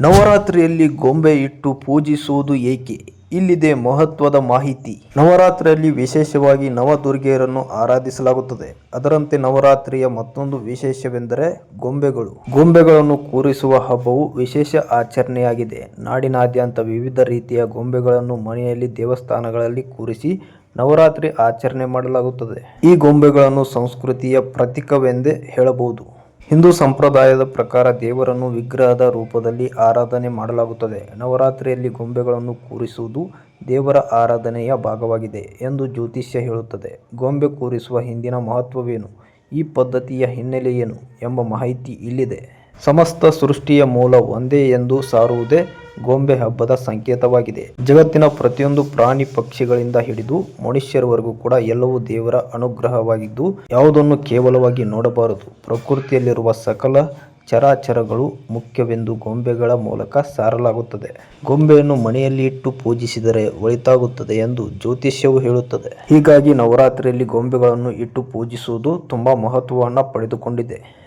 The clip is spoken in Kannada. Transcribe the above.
ನವರಾತ್ರಿಯಲ್ಲಿ ಗೊಂಬೆ ಇಟ್ಟು ಪೂಜಿಸುವುದು ಏಕೆ? ಇಲ್ಲಿದೆ ಮಹತ್ವದ ಮಾಹಿತಿ. ನವರಾತ್ರಿಯಲ್ಲಿ ವಿಶೇಷವಾಗಿ ನವದುರ್ಗೆಯರನ್ನು ಆರಾಧಿಸಲಾಗುತ್ತದೆ. ಅದರಂತೆ ನವರಾತ್ರಿಯ ಮತ್ತೊಂದು ವಿಶೇಷವೆಂದರೆ ಗೊಂಬೆಗಳು. ಗೊಂಬೆಗಳನ್ನು ಕೂರಿಸುವ ಹಬ್ಬವು ವಿಶೇಷ ಆಚರಣೆಯಾಗಿದೆ. ನಾಡಿನಾದ್ಯಂತ ವಿವಿಧ ರೀತಿಯ ಗೊಂಬೆಗಳನ್ನು ಮನೆಯಲ್ಲಿ ದೇವಸ್ಥಾನಗಳಲ್ಲಿ ಕೂರಿಸಿ ನವರಾತ್ರಿ ಆಚರಣೆ ಮಾಡಲಾಗುತ್ತದೆ. ಈ ಗೊಂಬೆಗಳನ್ನು ಸಂಸ್ಕೃತಿಯ ಪ್ರತೀಕವೆಂದೇ ಹೇಳಬಹುದು. ಹಿಂದೂ ಸಂಪ್ರದಾಯದ ಪ್ರಕಾರ ದೇವರನ್ನು ವಿಗ್ರಹದ ರೂಪದಲ್ಲಿ ಆರಾಧನೆ ಮಾಡಲಾಗುತ್ತದೆ. ನವರಾತ್ರಿಯಲ್ಲಿ ಗೊಂಬೆಗಳನ್ನು ಕೂರಿಸುವುದು ದೇವರ ಆರಾಧನೆಯ ಭಾಗವಾಗಿದೆ ಎಂದು ಜ್ಯೋತಿಷ್ಯ ಹೇಳುತ್ತದೆ. ಗೊಂಬೆ ಕೂರಿಸುವ ಹಿಂದಿನ ಮಹತ್ವವೇನು? ಈ ಪದ್ಧತಿಯ ಹಿನ್ನೆಲೆ ಏನು ಎಂಬ ಮಾಹಿತಿ ಇಲ್ಲಿದೆ. ಸಮಸ್ತ ಸೃಷ್ಟಿಯ ಮೂಲ ಒಂದೇ ಎಂದು ಸಾರುವುದೇ ಗೊಂಬೆ ಹಬ್ಬದ ಸಂಕೇತವಾಗಿದೆ. ಜಗತ್ತಿನ ಪ್ರತಿಯೊಂದು ಪ್ರಾಣಿ ಪಕ್ಷಿಗಳಿಂದ ಹಿಡಿದು ಮನುಷ್ಯರವರೆಗೂ ಕೂಡ ಎಲ್ಲವೂ ದೇವರ ಅನುಗ್ರಹವಾಗಿದ್ದು, ಯಾವುದನ್ನು ಕೇವಲವಾಗಿ ನೋಡಬಾರದು. ಪ್ರಕೃತಿಯಲ್ಲಿರುವ ಸಕಲ ಚರಾಚರಗಳು ಮುಖ್ಯವೆಂದು ಗೊಂಬೆಗಳ ಮೂಲಕ ಸಾರಲಾಗುತ್ತದೆ. ಗೊಂಬೆಯನ್ನು ಮನೆಯಲ್ಲಿ ಇಟ್ಟು ಪೂಜಿಸಿದರೆ ಒಳಿತಾಗುತ್ತದೆ ಎಂದು ಜ್ಯೋತಿಷ್ಯವು ಹೇಳುತ್ತದೆ. ಹೀಗಾಗಿ ನವರಾತ್ರಿಯಲ್ಲಿ ಗೊಂಬೆಗಳನ್ನು ಇಟ್ಟು ಪೂಜಿಸುವುದು ತುಂಬಾ ಮಹತ್ವವನ್ನು ಪಡೆದುಕೊಂಡಿದೆ.